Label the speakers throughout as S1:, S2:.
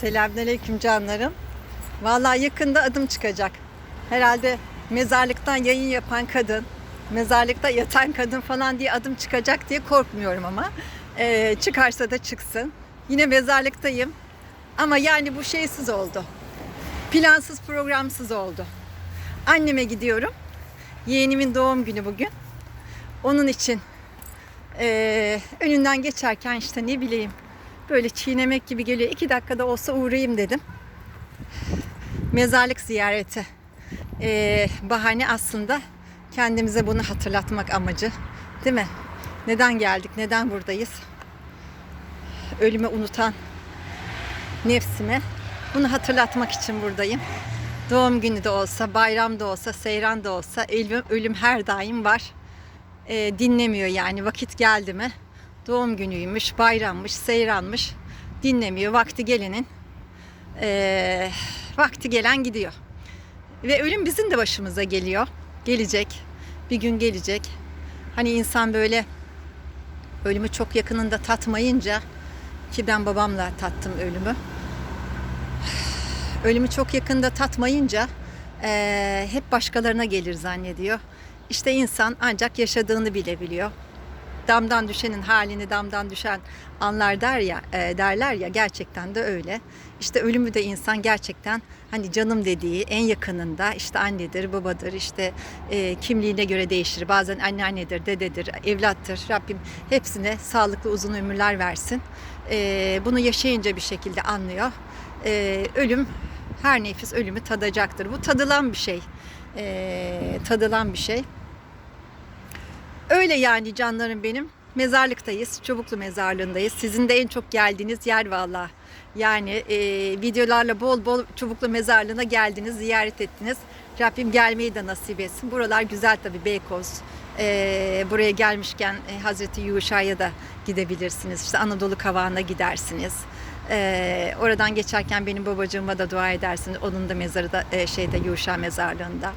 S1: Selamünaleyküm canlarım. Vallahi yakında adım çıkacak. Herhalde mezarlıktan yayın yapan kadın, mezarlıkta yatan kadın falan diye adım çıkacak diye korkmuyorum ama. Ee, çıkarsa da çıksın. Yine mezarlıktayım. Ama yani bu şeysiz oldu. Plansız programsız oldu. Anneme gidiyorum. Yeğenimin doğum günü bugün. Onun için ee, önünden geçerken işte ne bileyim böyle çiğnemek gibi geliyor. İki dakikada olsa uğrayayım dedim. Mezarlık ziyareti. Ee, bahane aslında kendimize bunu hatırlatmak amacı. Değil mi? Neden geldik? Neden buradayız? Ölümü unutan nefsime bunu hatırlatmak için buradayım. Doğum günü de olsa, bayram da olsa, seyran da olsa ölüm, ölüm her daim var. Ee, dinlemiyor yani vakit geldi mi? Doğum günüymüş, bayrammış, seyranmış. Dinlemiyor. Vakti gelenin ee, vakti gelen gidiyor. Ve ölüm bizim de başımıza geliyor. Gelecek. Bir gün gelecek. Hani insan böyle ölümü çok yakınında tatmayınca ki ben babamla tattım ölümü. Ölümü çok yakında tatmayınca eee, hep başkalarına gelir zannediyor. İşte insan ancak yaşadığını bilebiliyor. Damdan düşenin halini damdan düşen anlar der ya e, derler ya gerçekten de öyle. İşte ölümü de insan gerçekten hani canım dediği en yakınında işte annedir, babadır, işte e, kimliğine göre değişir. Bazen anneannedir, dededir, evlattır. Rabbim hepsine sağlıklı uzun ömürler versin. E, bunu yaşayınca bir şekilde anlıyor. E, ölüm her nefis ölümü tadacaktır. Bu tadılan bir şey. E, tadılan bir şey. Öyle yani canlarım benim. Mezarlıktayız. Çubuklu mezarlığındayız. Sizin de en çok geldiğiniz yer valla. Yani e, videolarla bol bol Çubuklu mezarlığına geldiniz, ziyaret ettiniz. Rabbim gelmeyi de nasip etsin. Buralar güzel tabii Beykoz. E, buraya gelmişken e, Hazreti Yuşa'ya da gidebilirsiniz. İşte Anadolu Kavağı'na gidersiniz. E, oradan geçerken benim babacığıma da dua edersiniz. Onun da mezarı da e, şeyde Yuşa mezarlığında.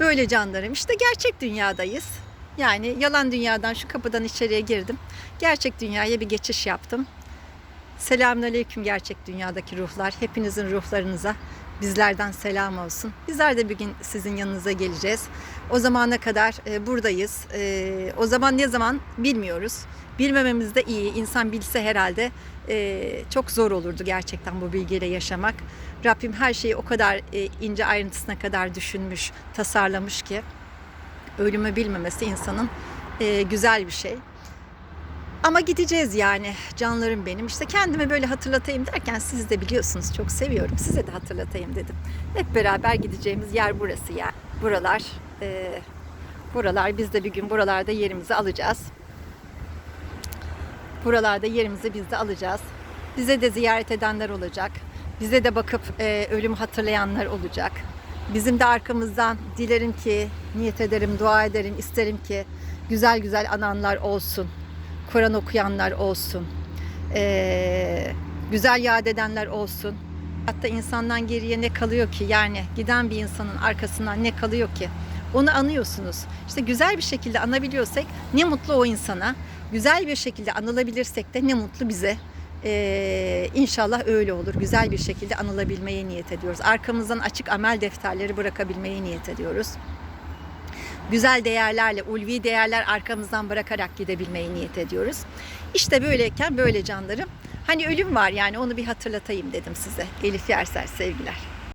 S1: Böyle canlarım. İşte gerçek dünyadayız. Yani yalan dünyadan şu kapıdan içeriye girdim. Gerçek dünyaya bir geçiş yaptım. Selamünaleyküm gerçek dünyadaki ruhlar. Hepinizin ruhlarınıza bizlerden selam olsun. Bizler de bir gün sizin yanınıza geleceğiz. O zamana kadar e, buradayız. E, o zaman ne zaman bilmiyoruz. Bilmememiz de iyi. İnsan bilse herhalde e, çok zor olurdu gerçekten bu bilgiyle yaşamak. Rabbim her şeyi o kadar e, ince ayrıntısına kadar düşünmüş, tasarlamış ki ölümü bilmemesi insanın e, güzel bir şey. Ama gideceğiz yani canlarım benim. İşte kendime böyle hatırlatayım derken siz de biliyorsunuz çok seviyorum. Size de hatırlatayım dedim. Hep beraber gideceğimiz yer burası ya. Buralar, e, buralar biz de bir gün buralarda yerimizi alacağız. Buralarda yerimizi biz de alacağız. Bize de ziyaret edenler olacak. Bize de bakıp e, ölümü hatırlayanlar olacak. Bizim de arkamızdan dilerim ki, niyet ederim, dua ederim, isterim ki güzel güzel ananlar olsun. Kur'an okuyanlar olsun. Güzel yad edenler olsun. Hatta insandan geriye ne kalıyor ki? Yani giden bir insanın arkasından ne kalıyor ki? Onu anıyorsunuz. İşte güzel bir şekilde anabiliyorsak ne mutlu o insana. Güzel bir şekilde anılabilirsek de ne mutlu bize. Ee, inşallah öyle olur. Güzel bir şekilde anılabilmeye niyet ediyoruz. Arkamızdan açık amel defterleri bırakabilmeye niyet ediyoruz. Güzel değerlerle, ulvi değerler arkamızdan bırakarak gidebilmeye niyet ediyoruz. İşte böyleyken böyle canlarım. Hani ölüm var yani onu bir hatırlatayım dedim size. Elif Yerser sevgiler.